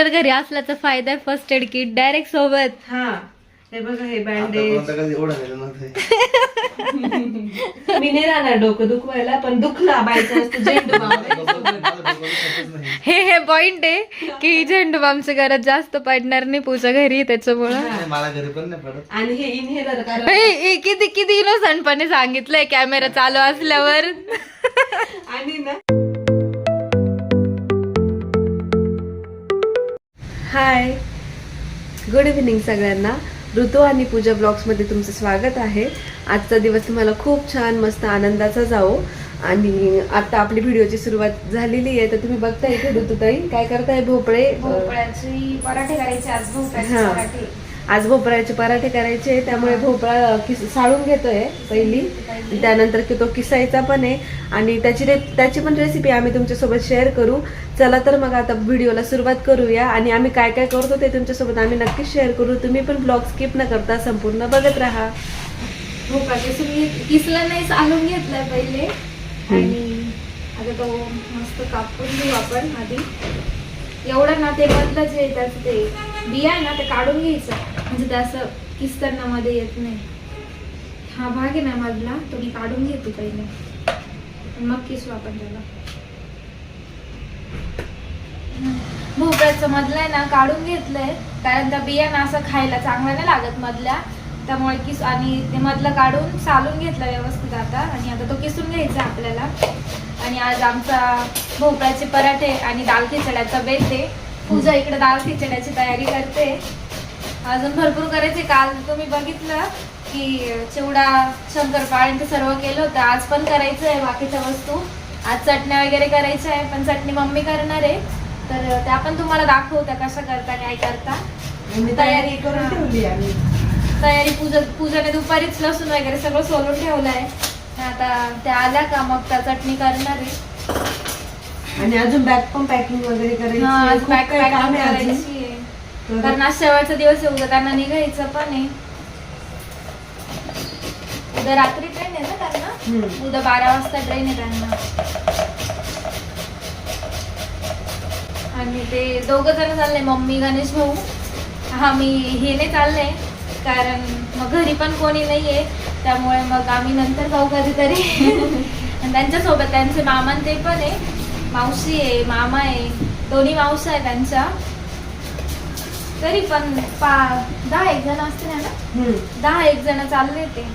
Doctor घरी असल्याचा फायदा आहे फर्स्ट एड किट डायरेक्ट सोबत. हा. हे बघा हे बँडेज कधी नव्हतं मी नाही राहणार डोकं दुखवायला पण दुखला बायचा असतो झेंडू. हे हे पॉइंट आहे की झेंडू बामची गरज जास्त पडणार नाही पूजा घरी त्याच्यामुळं. नाही, मला घरी पण नाही पडत. आणि हे इनहेलर कारण हे, हे किती किती इनोसंटपणे सांगितलंय कॅमेरा चालू असल्यावर. आणि ना हाय गुड इव्हिनिंग सगळ्यांना. ऋतू आणि पूजा ब्लॉग्समध्ये तुमचं स्वागत आहे. आजचा दिवस तुम्हाला खूप छान मस्त आनंदाचा जाओ आणि आता आपली व्हिडिओची सुरुवात झालेली आहे. तर तुम्ही बघताय इथे ऋतुताई. काय करताय? भोपळे? भोपळ्याची पराठे करायचे आज. भोपळ्याचे हा. पराठे. आज भोपळ्याचे पराठे करायचे त्यामुळे भोपळा किस साळून घेतोय पहिली. त्यानंतर की तो किसायचा पण आहे. आणि त्याची रे त्याची पण रेसिपी आम्ही तुमच्यासोबत शेअर करू. चला तर मग आता व्हिडिओला सुरुवात करूया. आणि आम्ही काय काय करतो ते तुमच्यासोबत आम्ही नक्कीच शेअर करू. तुम्ही पण ब्लॉग स्किप न करता संपूर्ण बघत राहा. भोपळा किसून घेत किसला नाही चालून घेतलाय पहिले. आणि आता तो मस्त कापून घेऊ आपण आधी. एवढं ना ते मधलं जे त्याचं ते. बिया आहे ना ते काढून घ्यायचं. म्हणजे ते असं किस्तरणामध्ये मध्ये येत नाही. हा भाग आहे ना मधला तो मी काढून घेते पहिले. मग किसू आपण त्याला. भोपळ्याचं मधलं आहे ना काढून घेतलंय. कारण त्या बिया ना असं खायला चांगलं नाही लागत मधल्या. त्यामुळे किस आणि ते मधलं काढून चालून घेतलं व्यवस्थित आता. आणि आता तो किसून घ्यायचा आपल्याला. आणि आज आमचा भोपळ्याचे पराठे आणि दाल खिचड्याचा बेत आहे पूजा इकडे दाल खिचड्याची तयारी करते. अजून भरपूर करायचे काल तुम्ही बघितलं की चिवडा शंकरपाळी ते सर्व केलं होतं. आज पण करायचं आहे बाकीच्या वस्तू. आज चटण्या वगैरे करायच्या आहे पण चटणी मम्मी करणार आहे. तर त्या पण तुम्हाला दाखवत्या कशा करता काय करता. आणि तयारी करून ठेवली आम्ही तयारी पूजा पूजाने दुपारीच लसूण वगैरे सगळं सोलून ठेवलंय आता त्या आल्या का? मग त्या चटणी करणार आहे. आणि अजून बॅग पण पॅकिंग वगैरे करायची हा, खूप काही काम पॅकिंग आहे अजून. करायची आहे. तर- कारण आज शेवटचा दिवस आहे उद्या त्यांना निघायचं पण आहे. उद्या रात्री ट्रेन आहे ना त्यांना? हम्म. उद्या बारा वाजता ट्रेन आहे त्यांना. आणि ते दोघं जण चालले मम्मी गणेश भाऊ. हा मी हे नाही चालले. कारण मग घरी पण कोणी नाहीये. त्यामुळे मग आम्ही नंतर जाऊ कधीतरी. आणि त्यांच्यासोबत त्यांचे मामा आणि ते पण आहे. मावशी आहे मामा आहे दोन्ही मावसा आहे त्यांच्या. तरी पण पा दहा एक जण असतील ना. दहा एक जण चालले ते.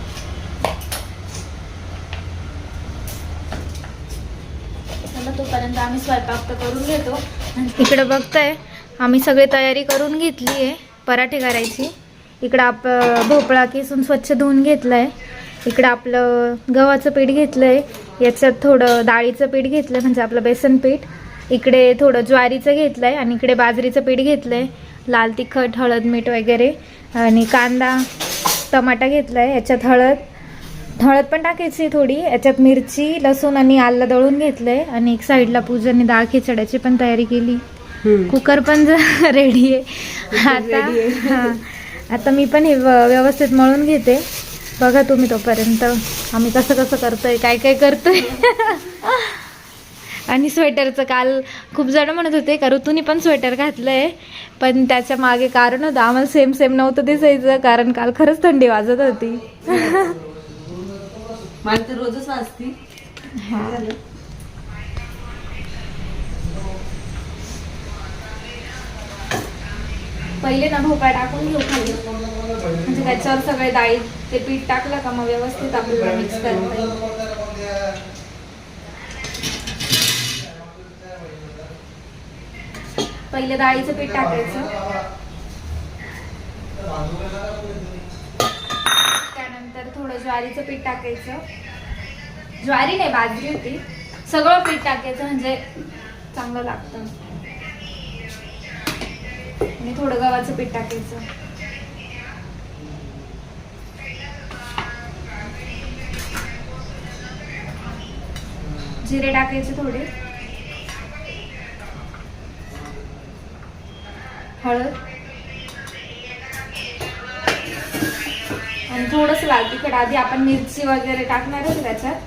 तोपर्यंत आम्ही स्वयंपाक तर करून घेतो. इकडे बघताय आम्ही सगळी तयारी करून घेतली आहे पराठे करायची. इकडं आप भोपळा किसून स्वच्छ धुवून घेतलंय. इकडं आपलं गव्हाचं पीठ घेतलंय. याच्यात थोडं डाळीचं पीठ घेतलंय म्हणजे आपलं बेसन पीठ. इकडे थोडं ज्वारीचं घेतलंय आणि इकडे बाजरीचं पीठ घेतलंय. लाल तिखट हळद मीठ वगैरे. आणि कांदा टमाटा घेतलाय याच्यात हळद. हळद पण टाकायची थोडी. याच्यात मिरची लसूण आणि आलं दळून घेतलंय. आणि एक साईडला पूजाने डाळ खिचड्याची पण तयारी केली. कुकर पण रेडी आहे. आता आहे. हा. आता मी पण हे व्यवस्थित मळून घेते. बघा तुम्ही तोपर्यंत आम्ही कसं कसं करतोय काय काय करतोय. आणि स्वेटरचं काल खूप जण म्हणत होते का ऋतूनी पण स्वेटर घातलंय. पण त्याच्यामागे कारण होतं आम्हाला सेम सेम नव्हतं दिसायचं कारण काल खरंच थंडी वाजत होती. मला तर रोजच वाजती. झालं. पहिले ना भोपळा टाकून घेऊ खाली. म्हणजे त्याच्यावर सगळे डाळी ते पीठ टाकलं का मग व्यवस्थित आपल्याला मिक्स करता येईल पहिले डाळीचं पीठ टाकायचं. त्यानंतर थोडं ज्वारीचं पीठ टाकायचं. ज्वारी नाही बाजरी होती. सगळं पीठ टाकायचं म्हणजे चांगलं लागतं. आणि थोडं गव्हाचं पीठ टाकायचं. जिरे टाकायचे थोडे. हळद. आणि थोडस लाल तिखट. आधी आपण मिरची वगैरे टाकणार आहे त्याच्यात.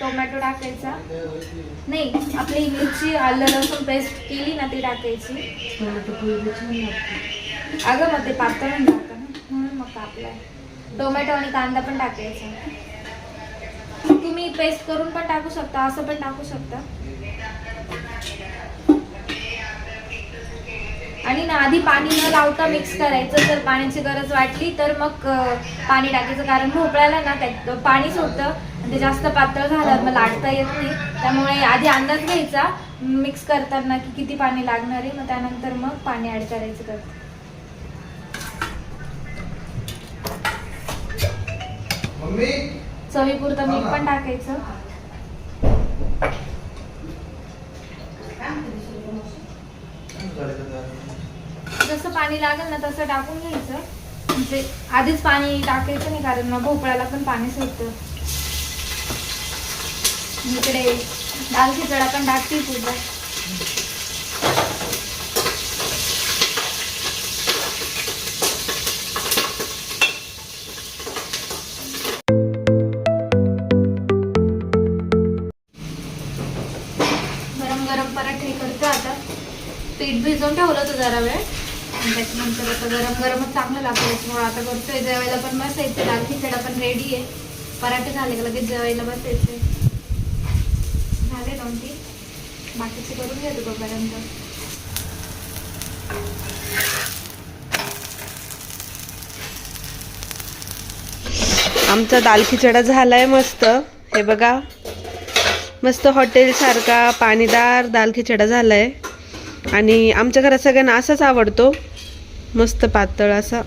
टोमॅटो टाकायचा. नाही आपली मिरची आलं लसूण पेस्ट केली ना ती टाकायची. अगं मग ते पातळ जातं ना म्हणून मग कापलाय. टोमॅटो आणि कांदा पण टाकायचा. तुम्ही पेस्ट करून पण टाकू शकता असं पण टाकू शकता. आणि ना आधी पाणी न लावता मिक्स करायचं. जर पाण्याची गरज वाटली तर मग पाणी टाकायचं. कारण भोपळ्याला ना त्यात पाणी आणि ते जास्त पातळ झालं मग लाटता येत नाही. त्यामुळे आधी अंदाज घ्यायचा मिक्स करताना की किती पाणी लागणार आहे मग त्यानंतर मग पाणी ऍड करायचं मम्मी? चवीपुरतं मीठ पण टाकायचं. जसं पाणी लागेल ना तसं टाकून घ्यायचं. म्हणजे आधीच पाणी टाकायचं नाही कारण मग भोपळ्याला पण पाणी सुटतं. इकडे दाल खिचडा पण टाकते पूजा. गरम गरम पराठे करतो आता. पीठ भिजवून ठेवलं होतं जरा वेळ. आणि त्याच्यानंतर आता गरम गरमच चांगलं लागतं. त्याच्यामुळे आता करतोय. जेवायला पण बसायचं दाल खिचडा पण रेडी आहे. पराठे झाले का लगेच जेवायला बसायचे झाले दोन तीन. बाकीचे करून घेतो तोपर्यंत. आमचा दाल खिचडा झालाय मस्त. हे बघा. मस्त हॉटेल सारखा पाणीदार दाल खिचडा झालाय. आणि आमच्या घरात सगळ्यांना असाच आवडतो. मस्त पातळ असा.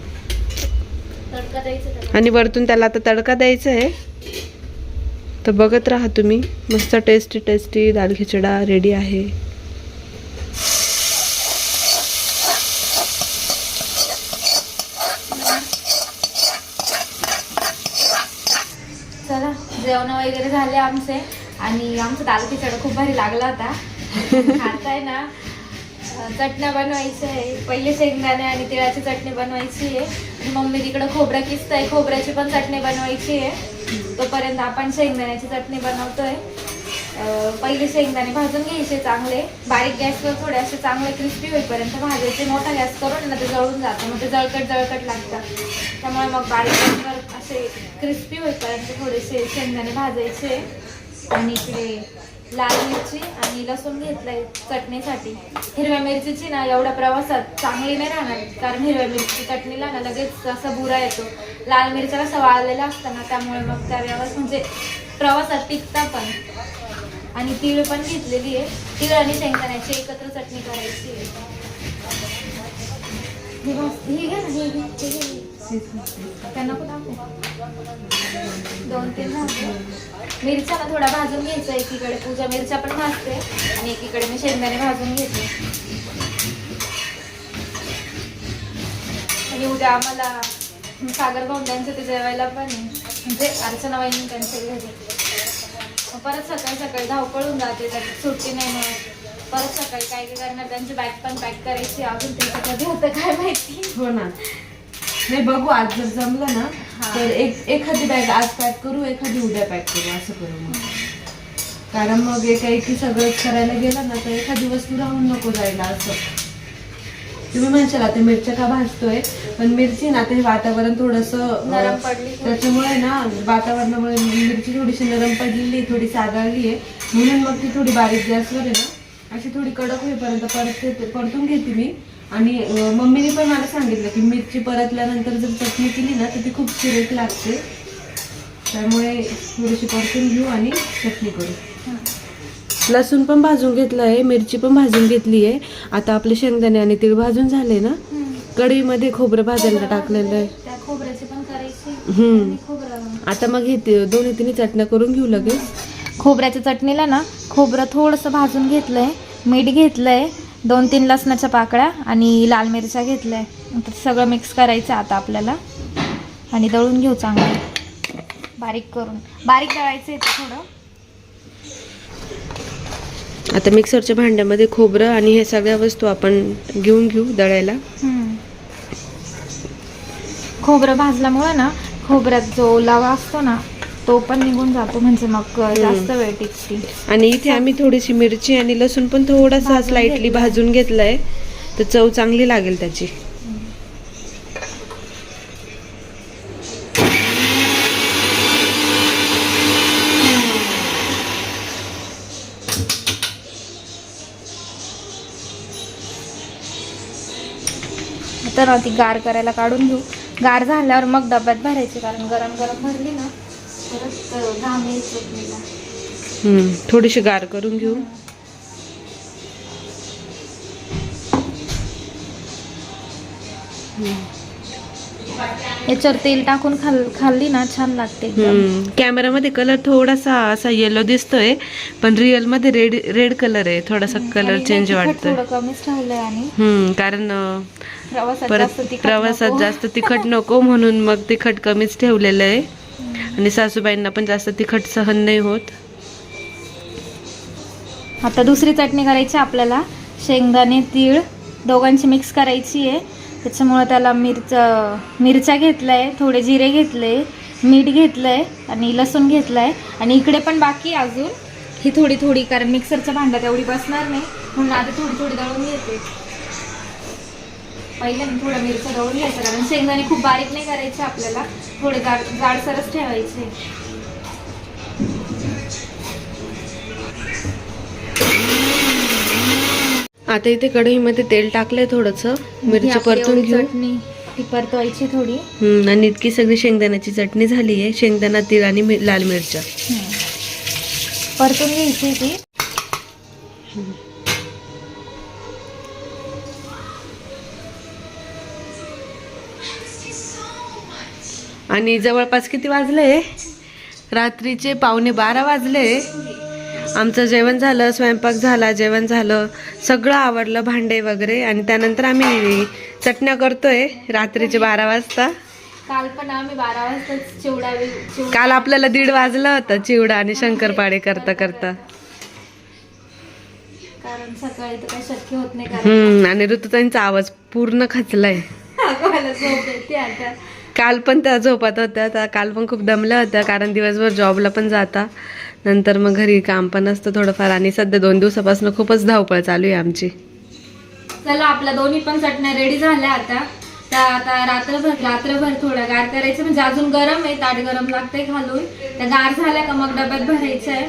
तडका द्यायचं त्याला. आणि वरतून त्याला आता तडका द्यायचा आहे. तर बघत राहा तुम्ही. मस्त टेस्टी टेस्टी दाल खिचडा रेडी आहे. चला जेवण वगैरे झाले आमचे. आणि आमचा दाल खिचडा खूप भारी लागला होता. खाताय ना चटण्या बनवायच्या आहे. पहिले शेंगदाणे आणि तिळाची चटणी बनवायची आहे. मम्मी तिकडं खोबरं आहे खोबऱ्याची पण चटणी बनवायची आहे. तोपर्यंत आपण शेंगदाण्याची चटणी बनवतोय. पहिले शेंगदाणे भाजून घ्यायचे चांगले. बारीक गॅसवर थोडे असे चांगले क्रिस्पी होईपर्यंत भाजायचे. मोठा गॅस करून ना ते जळून जातं. मग ते जळकट जळकट लागतात त्यामुळे मग बारीक गॅसवर असे क्रिस्पी होईपर्यंत थोडेसे शेंगदाणे भाजायचे. आणि इकडे लाल मिरची आणि लसूण घेतलंय चटणीसाठी. हिरव्या मिरचीची ना एवढ्या प्रवासात चांगली नाही राहणार कारण हिरव्या मिरची चटणीला ना लगेच असा बुरा येतो. लाल मिरच्या कसं वाळलेला असतं ना त्यामुळे मग त्या व्यवस्थित म्हणजे प्रवासात टिकता पण. आणि तीळ पण घेतलेली आहे. तीळ आणि शेंगदाण्याची एकत्र चटणी करायची आहे. ही बस- घे ना घे. त्यांना दोन तीन मिरच्या ना थोडा भाजून घ्यायचा एकीकडे पूजा मिरच्या पण भाजते आणि एकीकडे मी शेंगदाणे भाजून घेते. आणि उद्या आम्हाला सागर भाऊंड्यांचं ते जेवायला पण आहे. म्हणजे अर्चना वाईन त्यांच्या घरी परत सकाळी सकाळी धावपळून जाते त्याची सुट्टी नाही मिळत परत सकाळी काय काय करणार त्यांची बॅग पण पॅक करायची अजून त्यांचं कधी होतं काय माहिती? हो ना. नाही बघू आज जर जमलं ना. तर एक एखादी बॅग आज पॅक करू एखादी उद्या पॅक करू असं करू मग. कारण मग एका एकी सगळं करायला गेलं ना तर एखादी वस्तू राहून नको जायला असं. तुम्ही म्हणशाल आता मिरच्या का भाजतोय? पण मिरची ना ते वातावरण थोडस नरम पडली. त्याच्यामुळे ना वातावरणामुळे मिरची थोडीशी नरम पडलेली थोडी सागाळली आहे. म्हणून मग ती थोडी बारीक गॅसवर आहे ना अशी थोडी कडक होईपर्यंत परत परतून घेते मी. आणि मम्मीने पण मला सांगितलं की मिरची परतल्यानंतर जर चटणी केली ना तर ती खूप चिरट लागते. त्यामुळे थोडीशी परतून घेऊ आणि चटणी करू. लसूण पण भाजून घेतलं आहे मिरची पण भाजून घेतली आहे. आता आपले शेंगदाणे आणि तीळ भाजून झाले ना कढईमध्ये खोबरं भाजायला टाकलेलं आहे. त्या खोबऱ्याची पण करायची हम्म. आणि खोबरं आता मग हे दोन्ही तिन्ही चटण्या करून घेऊ लगेच. खोबऱ्याच्या चटणीला ना खोबरं थोडंसं भाजून घेतलंय मीठ घेतलंय दोन तीन लसणाच्या पाकळ्या आणि लाल मिरच्या घेतल्या. ते सगळं मिक्स करायचं आता आपल्याला. आणि दळून घेऊ चांगलं. बारीक करून. बारीक दळायचं आहे थोडं. आता मिक्सरच्या भांड्यामध्ये खोबरं आणि हे सगळ्या वस्तू आपण घेऊन घेऊ दळायला. खोबरं भाजल्यामुळे ना खोबऱ्यात जो ओलावा असतो ना तो पण निघून जातो म्हणजे मग जास्त वेळ टिकते. आणि इथे आम्ही थोडीशी मिरची आणि लसूण पण थोडासा स्लाइटली. भाजून घेतलाय. तर चव चांगली लागेल त्याची. तर ती गार करायला काढून घेऊ. गार झाल्यावर मग डब्यात भरायची कारण गरम गरम भरली ना परत घाम येईल थोडीशी गार करून घेऊ. याच्यावर तेल टाकून खाल खाल्ली ना छान लागते कॅमेरामध्ये कलर थोडासा असा येलो दिसतोय पण रिअलमध्ये रेड रेड कलर आहे थोडासा कलर चेंज वाटतोय. थोडं कमीच ठेवलंय आणि हम्म कारण प्रवासात परत जास्त तिखट प्रवासात नको. जास्त तिखट नको म्हणून मग तिखट कमीच ठेवलेलं आहे. आणि सासूबाईंना पण जास्त तिखट सहन नाही होत. आता दुसरी चटणी करायची आपल्याला. शेंगदाणे तीळ दोघांची मिक्स करायची आहे. त्याच्यामुळं त्याला मिरच मिरच्या घेतलाय थोडे जिरे घेतले मीठ घेतलं आहे आणि लसूण घेतलं आहे आणि इकडे पण बाकी अजून. ही थोडी थोडी कारण मिक्सरच्या भांड्यात एवढी बसणार नाही. म्हणून आता थोडी थोडी दळून घेते. पहिले थोडं मिरच्या दळून घ्यायचं कारण शेंगदाणे खूप बारीक नाही करायचे आपल्याला. थोडे जाड जाडसरच ठेवायचे. आता इथे कढईमध्ये तेल टाकलंय थोडस. मिरची परतून एवढी घेऊ. चटणी ती परतवायची थोडी. हम्म, आणि इतकी सगळी शेंगदाण्याची चटणी झाली आहे. शेंगदाणा तीळ आणि लाल मिरच्या. परतून घ्यायची ती. आणि जवळपास किती वाजले? रात्रीचे पावणे बारा वाजले. आमचं जेवण झालं स्वयंपाक झाला जेवण झालं. सगळं आवडलं भांडे वगैरे. आणि त्यानंतर आम्ही चटण्या करतोय रात्रीचे बारा वाजता. काल पण आम्ही बारा वाजता चिवडा काल आपल्याला दीड वाजलं होतं चिवडा आणि शंकरपाळे करता करता. कारण सकाळी तर काही शक्य होत नाही आणि ऋतुताईंचा आवाज पूर्ण खचलाय. मला झोप येते आता. काल पण त्या झोपत होत्या त्या काल पण खूप दमल्या होत्या कारण दिवसभर जॉबला पण जाता. नंतर मग घरी काम पण असतं थोडंफार आणि सध्या दोन दिवसापासून खूपच धावपळ चालू आहे आमची. चला आपल्या दोन्ही पण चटण्या रेडी झाल्या आता. त्या आता रात्रभर रात्रभर थोड्या गार करायचं म्हणजे अजून गरम आहे ताट गरम लागते घालून. त्या गार झाल्या का मग डब्यात भरायचं आहे.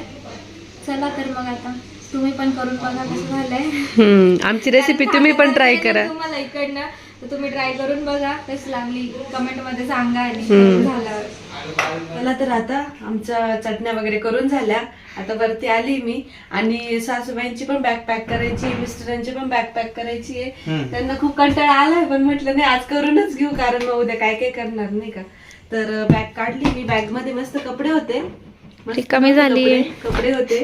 चला तर मग आता तुम्ही पण करून बघा कसं झालंय. आमची रेसिपी तुम्ही पण ट्राय करा. तुम्हाला इकडनं. तर तुम्ही ट्राय करून बघा. कशी लागली. कमेंटमध्ये सांगा आणि. झाल्यावर. मला तर आता आमच्या चटण्या वगैरे करून झाल्या. आता वरती आली मी. आणि सासूबाईंची पण बॅग पॅक करायची मिस्टरांची पण बॅग पॅक करायची आहे. त्यांना खूप कंटाळा आलाय पण म्हटलं नाही आज करूनच घेऊ कारण मग उद्या काय काय करणार नाही का? तर बॅग काढली मी. बॅगमध्ये मस्त कपडे होते. रिकामी झालीये. कपडे होते.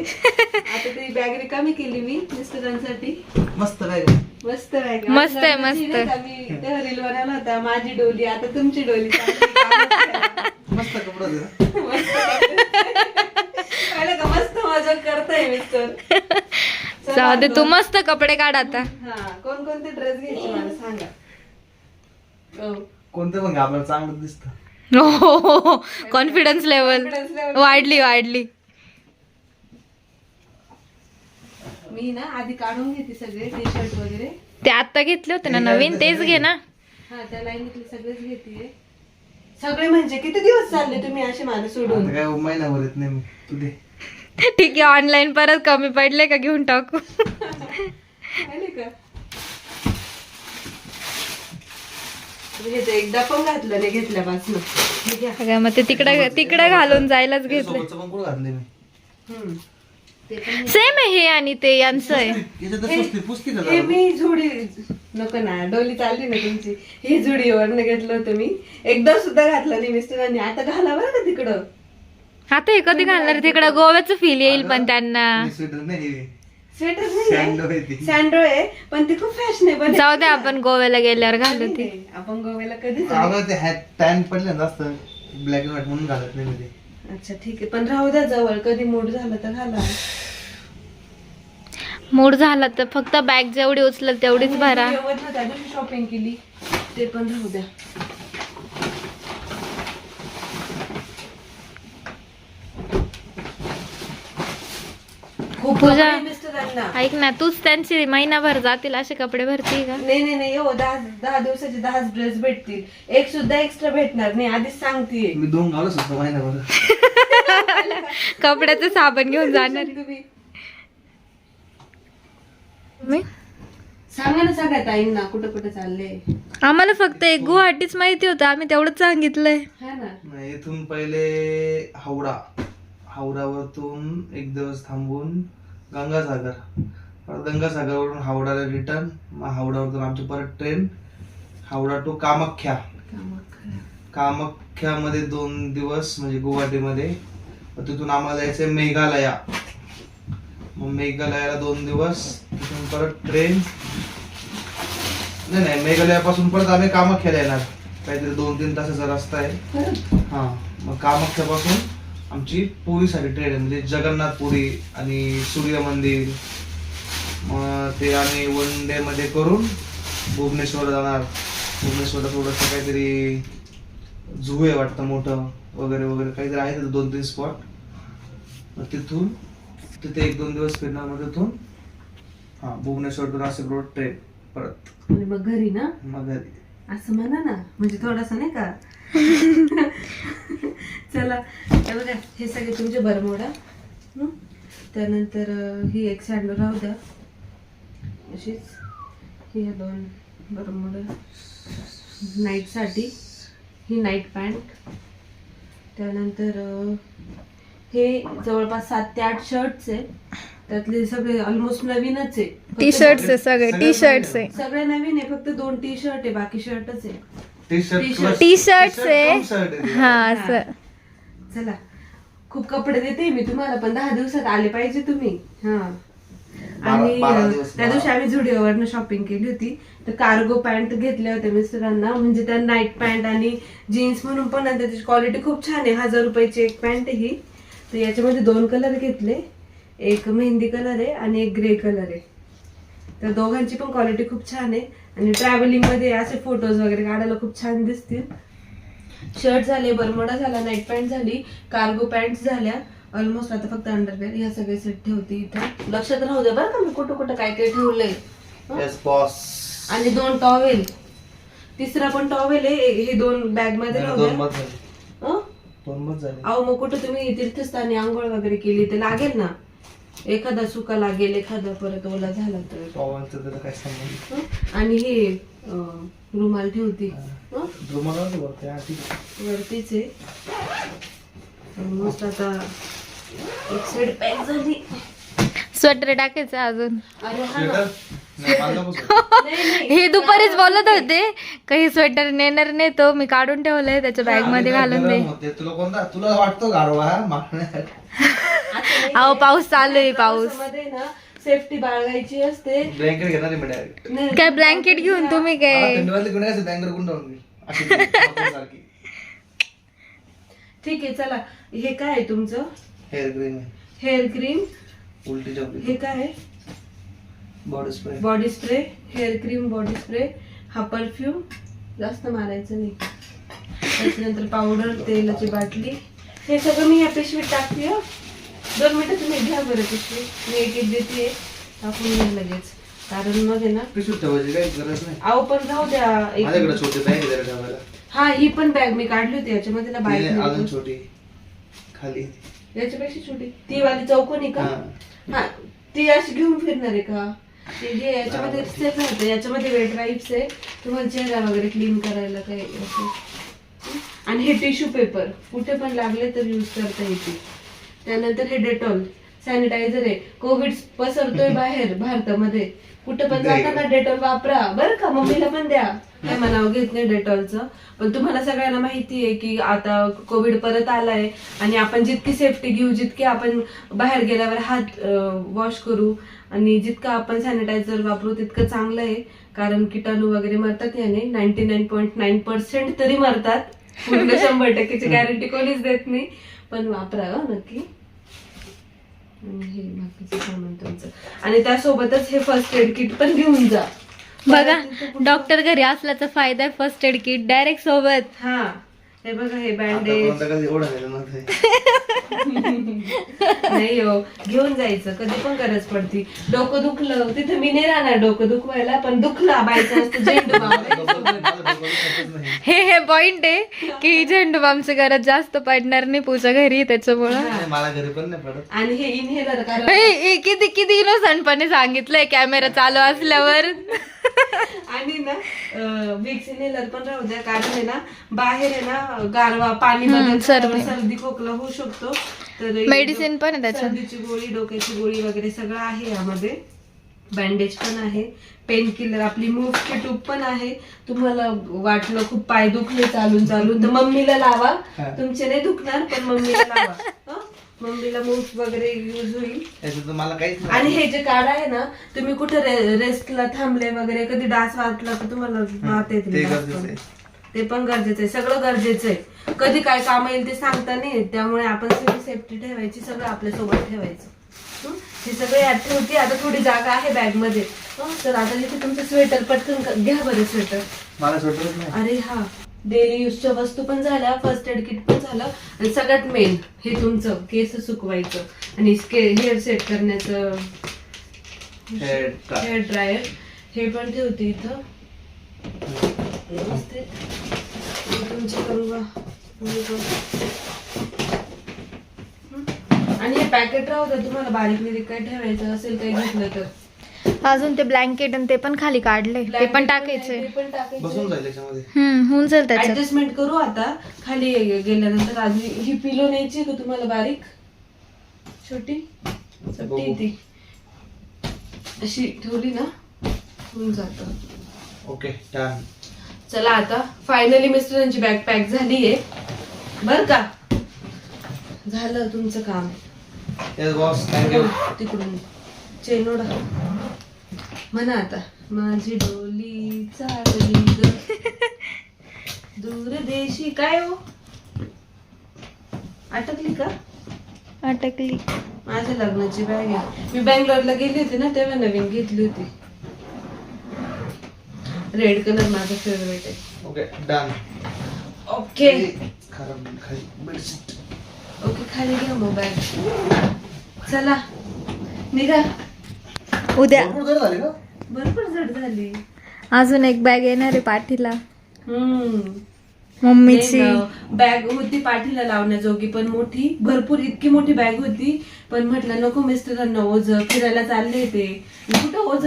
आता ती बॅग रिकामी केली मी मिस्टरांसाठी. मस्त काय मस्त बॅग मस्त आहे, आता मस्त. नाही का, मी तेव्हा रील बनवला होता माझी डोली आता तुमची डोली. मस्त कपडे का मस्त मजा करताय मिस्टर जाऊ दे तू मस्त कपडे काढ आता. हा कोण कोणते ड्रेस घ्यायचे मला सांगा. हो. कोणतं पण आपल्याला चांगलं दिसतं. हो कॉन्फिडन्स लेवल Confidence level. वाढली वाढली. मी ना आधी काढून घेते सगळे टी शर्ट वगैरे. ते आता घेतले होते ना नवीन तेच घे ना. हा त्या लाईनीतले सगळेच घेते सगळे म्हणजे किती दिवस चालले तुम्ही असे मला सोडून? आता काय महिनाभर येत नाही मी. ठीक आहे ऑनलाईन परत कमी पडले का घेऊन टाकू? आले का? हे ते एकदा पण घातलं नाही घेतल्यापासून. हे घ्या. अगं, मग ते तिकडे तिकडे घालून जायलाच घेतले सोबतचं पण कुठं घातले मी? हम्म. सेम आहे हे आणि ते यांचं आहे. हे? मी जुडी नको ना डोली चालली ना तुमची. ही जुडी वरनं घेतलं होतं मी. एकदा सुद्धा घातलं नाही मिस्टरांनी आता घाला बरं का तिकडं. आता हे कधी घालणार तिकडे? गोव्याचं फील येईल पण त्यांना. हे स्वेटर नाही हे स्वेटर सँडो आहे? ती. सँड्रो आहे पण ती खूप फॅशनेबल जाऊ दे आपण गोव्याला गेल्यावर घालू ते. आपण गोव्याला कधी पडले ना जास्त. ब्लॅक अँड व्हाईट म्हणून घालत नाही अच्छा ठीक आहे. पण राहू द्या जवळ. कधी मूड झाला तर घाला. मूड झाला तर फक्त बॅग जेवढी उचलल तेवढीच भरा. शॉपिंग केली ते पण राहू द्या. खूप पूजा- ऐक ना तूच त्यांची महिनाभर जातील असे कपडे भरती का? नाही नाही नाही हो दहा दहा दिवसाचे दहाच ड्रेस भेटतील. एक सुद्धा एक्स्ट्रा भेटणार नाही आधीच सांगतीये. मी दोन घालच होतो महिन्याभर कपड्याचं साबण घेऊन जाणार तुम्ही. मी? सांगा ना सगळ्या ताईंना कुठं कुठं चालले आम्हाला फक्त एक गुवाहाटीच माहिती होतं आम्ही तेवढंच सांगितलंय. ना. नाही, इथून पहिले हावडा. हावडावरतून एक दिवस थांबून गंगासागर. परत गंगासागरवरून हावडाला रिटर्न मग हावडावरतून आमची परत ट्रेन हावडा टू कामाख्या. कामाख्यामध्ये दोन दिवस म्हणजे गुवाहाटीमध्ये. तिथून आम्हाला जायचंय मेघालया. मग मेघालयाला दोन दिवस तिथून परत ट्रेन नाही नाही मेघालयापासून परत आम्ही कामाख्याला येणार. काहीतरी दोन तीन तासाचा रस्ता आहे. हा मग कामाख्यापासून आमची पुरीसाठी ट्रेन आहे. म्हणजे जगन्नाथ पुरी आणि सूर्य मंदिर. मग ते आम्ही वन डे मध्ये करून भुवनेश्वर जाणार. भुवनेश्वरला थोडंसं काहीतरी झू आहे वाटतं मोठं वगैरे वगैरे. काहीतरी आहे तिथं दोन तीन स्पॉट मग तिथून तिथे एक दोन दिवस फिरणार मग तिथून. हा Bhubaneswar to Nashik road train परत. आणि मग घरी ना? मग घरी. असं म्हणा ना. म्हणजे थोडासा नाही का? चला हे बघा हे सगळे तुमचे बरमोडा? त्यानंतर ही एक सँडल राहू द्या. अशीच. ही दोन बरमोडा नाईटसाठी. ही नाईट पॅन्ट त्यानंतर हे जवळपास सात ते आठ शर्ट्स आहे. त्यातले सगळे ऑलमोस्ट नवीनच आहे. टी शर्ट्स आहे सगळे टी शर्ट्स आहे. सगळे नवीन आहे फक्त दोन टी शर्ट आहे बाकी शर्टच आहे. टी शर्ट आहे. शर्ट आहे. ते. हा. असं. चला. खूप कपडे देते मी तुम्हाला पण दहा दिवसात आले पाहिजे तुम्ही. हा. आणि त्या दिवशी आम्ही झुडिओवरनं शॉपिंग केली होती. तर कार्गो पॅन्ट घेतल्या होत्या मिस्टरांना. म्हणजे त्या नाईट पॅन्ट आणि जीन्स म्हणून पण आणि त्याची क्वालिटी खूप छान आहे. हजार रुपयाची एक पॅन्ट आहे ही. तर याच्यामध्ये दोन कलर घेतले. एक मेहंदी कलर आहे आणि एक ग्रे कलर आहे. तर दोघांची पण क्वालिटी खूप छान आहे. आणि ट्रॅव्हलिंगमध्ये असे फोटोज वगैरे काढायला खूप छान दिसतील. शर्ट झाले बरमोडा झाला नाईट पॅन्ट झाली कार्गो पॅन्ट झाल्या. ऑलमोस्ट आता फक्त अंडरवेअर ह्या सगळे सेट ठेवते इथं. लक्षात राहू द्या बरं का मी कुठं कुठं काय काय ठेवलंय. हं? Yes, boss. आणि दोन टॉवेल तिसरा पण टॉवेल आहे. हे दोन बॅगमध्ये हं? अहो मग कुठं तुम्ही तीर्थस्थानी आंघोळ वगैरे केली तर लागेल ना? एखादा सुका लागेल एखादा परत ओला झाला तर पवानचं त्याचा काय संबंध हं? आणि हे अं, रुमाल ठेवती हं? हा, ठीक आहे. वरतीच आहे ऑलमोस्ट आता एक साईड पॅक झाली स्वेटर टाकायचं अजून अरे हा ना. स्वेटर? हे दुपारीच बोलत होते. काही स्वेटर नेणार नाही तो मी काढून ठेवलंय त्याच्या बॅगमध्ये घालून दे. तुला कोणता तुला वाटतो गारवा. अहो पाऊस चालू आहे पाऊस. सेफ्टी बाळगायची असते. ब्लँकेट घेणार नाही, काय ब्लँकेट घेऊन तुम्ही काय? ठीक आहे चला. हे काय आहे तुमचं? हेअर क्रीम हेअर क्रीम उलटी हे काय आहे? Body spray body spray hair cream body spray हा परफ्यूम जास्त मारायचं नाही. त्याच्यानंतर पावडर तेलाची बाटली. हे सगळं मी या पिशवीत टाकते हं. दोन मिनिटं तुम्ही घ्या बरं पिशवी. मी एक एक देते. टाकून घ्या लगेच. कारण मग आहे ना पिशवीत ठेवायची काही गरज नाही. आव पण राहू द्या. माझ्याकडे एक छोटी बॅग जरा ठेवायला. हा ही पण बॅग मी काढली होती. याच्यामध्ये ना ती अजून बाईक छोटी. खाली. याच्यापेक्षा छोटी. ती वाली चौकोनी का. हा. ती अशी घेऊन फिरणार आहे का? ते जे याच्यामध्ये सेफ राहतं याच्यामध्ये वेट वाईप्स आहे तुम्हाला चेहरा वगैरे क्लीन करायला काही असं. आणि हे टिश्यू पेपर कुठे पण लागले तर यूज करता येते. त्यानंतर हे डेटॉल सॅनिटायझर आहे. कोविड पसरतोय बाहेर भारतामध्ये. कुठे पण जाताना डेटॉल वापरा. बरं का मम्मीला पण द्या. काय म्हणावं घेत नाही डेटॉलचं. पण तुम्हाला सगळ्यांना माहिती आहे की आता कोविड परत आलाय आणि आपण जितकी सेफ्टी घेऊ जितके आपण बाहेर गेल्यावर हात वॉश करू आणि जितकं आपण सॅनिटायझर वापरू तितकं चांगलं आहे. कारण किटाणू वगैरे मरतात याने ninety nine point nine percent तरी मरतात. पूर्ण शंभर टक्केची गॅरंटी कोणीच देत नाही. पण वापरा हं नक्की. हे बाकीचं सामान तुमचं. आणि त्यासोबतच हे फर्स्ट एड किट पण घेऊन जा. बघा डॉक्टर घरी असल्याचा फायदा आहे फर्स्ट एड किट डायरेक्ट सोबत. हा. हे बघा हे बँडेज नाही हो घेऊन जायचं कधी पण गरज पडती. डोकं दुखलं तिथे मी नाही राहणार डोकं दुखवायला पण दुखला बायचा असतो झेंडू. हे हे पॉइंट आहे की झेंडू बामची गरज जास्त पडणार नाही पूजा घरी त्याच्यामुळं. नाही, मला घरी पण नाही पडत. आणि हे इनहेलर कारण हे- हे किती किती इनोसंटपणे सांगितलंय कॅमेरा चालू असल्यावर. आणि ना विक्स इनहेलर पण राहू द्या कारण आहे ना बाहेर आहे ना गारवा पाणी बदल सर्दी. सर्दी खोकला होऊ शकतो. तर मेडिसिन पण आहे त्याच्यात सर्दीची गोळी डोक्याची गोळी वगैरे सगळं आहे यामध्ये. बँडेज पण आहे. पेन किलर आपली मूव्ह ट्यूब पण आहे. तुम्हाला वाटलं खूप पाय दुखले चालून चालून. तर मम्मीला लावा. तुमचे नाही दुखणार पण मम्मीला लावा. हं? मम्मीला मूव्ह वगैरे युज होईल. काहीच आणि हे जे कार्ड आहे ना तुम्ही कुठे रेस्टला थांबले वगैरे कधी डास वाटला तर तुम्हाला मारता येतील ते डास गरजेचं पण. आहे. ते पण गरजेचं आहे. सगळं गरजेचं आहे. कधी काय काम येईल ते सांगता नाही. त्यामुळे आपण सगळी सेफ्टी ठेवायची सगळं आपल्यासोबत ठेवायचं हं? सगळे यात ठेवते आता थोडी जागा आहे बॅगमध्ये? तर आता इथे तुमचं स्वेटर पटकन घ्या बरं स्वेटर मला नाही अरे हा डेली युजच्या वस्तू पण झाल्या फर्स्ट एड किट पण झालं आणि सगळ्यात मेन हे तुमचं केस सुकवायचं आणि हेअर सेट करण्याचं. हेअर ड्रायर हे पण ठेवते इथं व्यवस्थित. तुमचे करू? आणि हे पॅकेट राहू द्या तुम्हाला बारीक निरीक काही ठेवायचं असेल काही घेतलं तर. अजून ते ब्लँकेट आणि ते पण खाली काढले. ते पण टाकायचे. ते पण टाकायचे. बसून जाईल त्याच्यामध्ये. हम्म होऊन जाईल त्याच्यात. ऍडजस्टमेंट करू आता. खाली गेल्यानंतर आधी ही पिलो न्यायची का तुम्हाला बारीक? छोटी? छोटी. ती. अशी ठेवली ना होऊन जात. ओके डन चला आता. फायनली मिस्टरांची बॅग पॅक झालीये बर का? झालं तुमचं काम. येस बॉस थँक्यू तिकडून चेनोडा म्हणा आता. माझी डोली चालली ग. दूरदेशी काय हो? अटकली का? अटकली माझ्या लग्नाची बॅग आहे. मी बँगलोरला गेली होती ना तेव्हा नवीन घेतली होती. रेड कलर माझा फेवरेट आहे. ओके डन ओके खराब खाली बेडशीट ओके खाली घ्या बॅग चला. निघा. उद्या. भरपूर जड झाली का भरपूर जड झाली. अजून एक बॅग येणार आहे पाठीला. हम्म. मम्मीची. बॅग होती पाठीला लावण्याजोगी पण मोठी भरपूर इतकी मोठी बॅग होती. पण म्हटलं नको मिस्टरांना ओझ फिरायला चालले ते. कुठं ओझ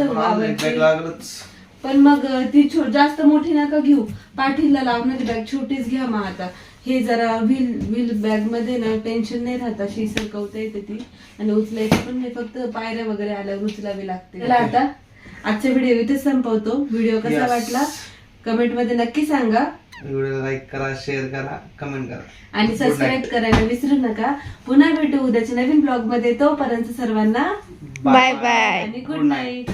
पण मग ती जास्त मोठी नका घेऊ. पाठीला लावणारी बॅग छोटीच घ्या मग आता. हे जरा व्हील व्हील बॅगमध्ये ना टेन्शन नाही राहत अशी सरकवता येते ती. आणि उचलायची पण नाही फक्त पायऱ्या वगैरे आल्यावर उचलावी लागते. चला आता आजचा व्हिडिओ इथेच संपवतो. व्हिडिओ कसा Yes. वाटला? कमेंटमध्ये नक्की सांगा. व्हिडिओ लाईक करा शेअर करा कमेंट करा. आणि Good सबस्क्राईब. करायला विसरू नका. पुन्हा भेटू उद्याच्या नवीन ब्लॉगमध्ये. तोपर्यंत सर्वांना बाय बाय आणि गुड Good night. नाईट